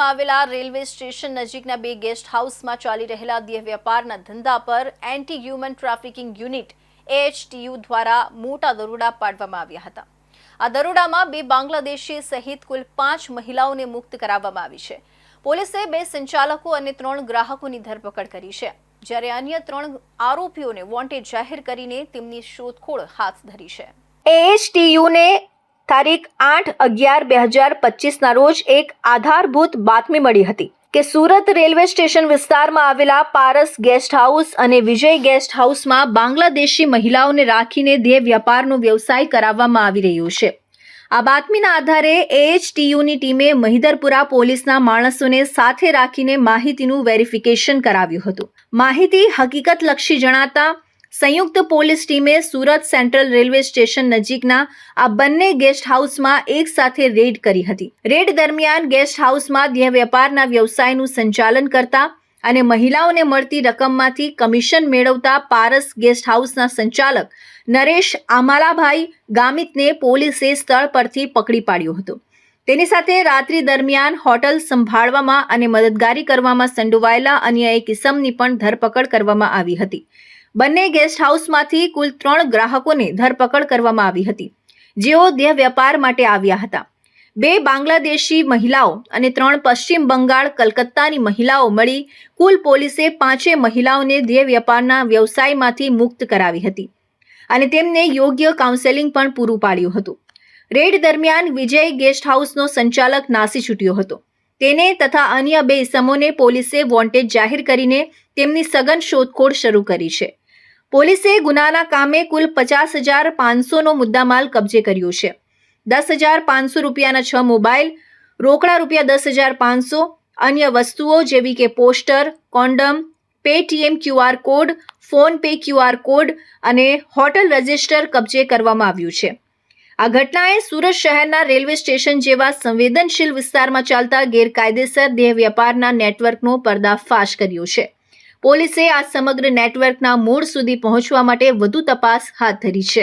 વિસ્તારમાં આવેલા railway station નજીકના બે ગેસ્ટ હાઉસમાં ચાલી રહેલા દેહ વ્યાપારના ધંધા પર anti human trafficking unit AHTU દ્વારા મોટા દરોડા પાડવામાં આવ્યા હતા. આ દરોડામાં બે બાંગ્લાદેશી સહિત કુલ પાંચ મહિલાઓને મુક્ત કરાવવામાં આવી છે. પોલીસે બે સંચાલકો અને ત્રણ ગ્રાહકોની ધરપકડ કરી છે. જ્યારે અન્ય ત્રણ આરોપીઓને વોન્ટેડ જાહેર કરીને તેમની શોધખોળ હાથ ધરી છે. એએચટીયુને તારીખ આઠ અગિયાર બે હજાર પચીસના રોજ એક આધારભૂત બાતમી મળી હતી કે સુરત રેલવે સ્ટેશન વિસ્તારમાં આવેલા પારસ ગેસ્ટ હાઉસ અને વિજય ગેસ્ટ હાઉસમાં બાંગ્લાદેશી મહિલાઓને રાખીને દેહ વ્યાપારનો વ્યવસાય કરાવવામાં આવી રહ્યો છે. આ બાતમીના આધારે એએચટીયુની ટીમે મહિદરપુરા પોલીસના માણસોને સાથે રાખીને માહિતીનું વેરિફિકેશન કરાવ્યું હતું. માહિતી હકીકતલક્ષી જણાતા સંયુક્ત પોલીસ ટીમે સુરત સેન્ટ્રલ રેલવે સ્ટેશન નજીકના આ બંને ગેસ્ટ હાઉસમાં એક સાથે રેડ કરી હતી. રેડ દરમિયાન ગેસ્ટ હાઉસમાં દેહ વેપારના વ્યવસાયનું સંચાલન કરતા અને મહિલાઓને મળતી રકમમાંથી કમિશન મેળવતા પારસ ગેસ્ટ હાઉસના સંચાલક નરેશ આમાલાભાઈ ગામિતને પોલીસે સ્થળ પરથી પકડી પાડ્યો હતો. તેની સાથે રાત્રિ દરમિયાન હોટલ સંભાળવામાં અને મદદગારી કરવામાં સંડોવાયેલા અન્ય એક ઇસમની પણ ધરપકડ કરવામાં આવી હતી. બંને ગેસ્ટ હાઉસમાંથી કુલ ત્રણ ગ્રાહકોને ધરપકડ કરવામાં આવી હતી, જેઓ દેહ વેપાર માટે આવ્યા હતા. બે બાંગ્લાદેશી મહિલાઓ અને ત્રણ પશ્ચિમ બંગાળ કલકત્તાની મહિલાઓ મળી કુલ પોલીસે પાંચે મહિલાઓને દેહ વેપારના વ્યવસાયમાંથી મુક્ત કરાવી હતી અને તેમને યોગ્ય કાઉન્સેલિંગ પણ પૂરું પાડ્યું હતું. રેડ દરમિયાન વિજય ગેસ્ટ હાઉસનો સંચાલક નાસી છૂટ્યો હતો. તેને તથા અન્ય બે ઇસમોને પોલીસે વોન્ટેડ જાહેર કરીને તેમની સઘન શોધખોળ શરૂ કરી છે. પોલીસે ગુનાના કામે કુલ પચાસ હજાર પાંચસોનો મુદ્દામાલ કબજે કર્યો છે. દસ હજાર પાંચસો રૂપિયાના છ મોબાઈલ, રોકડા રૂપિયા દસ હજાર પાંચસો, અન્ય વસ્તુઓ જેવી કે poster, condom, Paytm QR code PhonePe QR code અને હોટલ રજિસ્ટર કબજે કરવામાં આવ્યું છે. આ ઘટનાએ સુરત શહેરના રેલવે સ્ટેશન જેવા સંવેદનશીલ વિસ્તારમાં ચાલતા ગેરકાયદેસર દેહ વ્યાપારના નેટવર્કનો પર્દાફાશ કર્યો છે. પોલીસે આ સમગ્ર નેટવર્કના મૂળ સુધી પહોંચવા માટે વધુ તપાસ હાથ ધરી છે.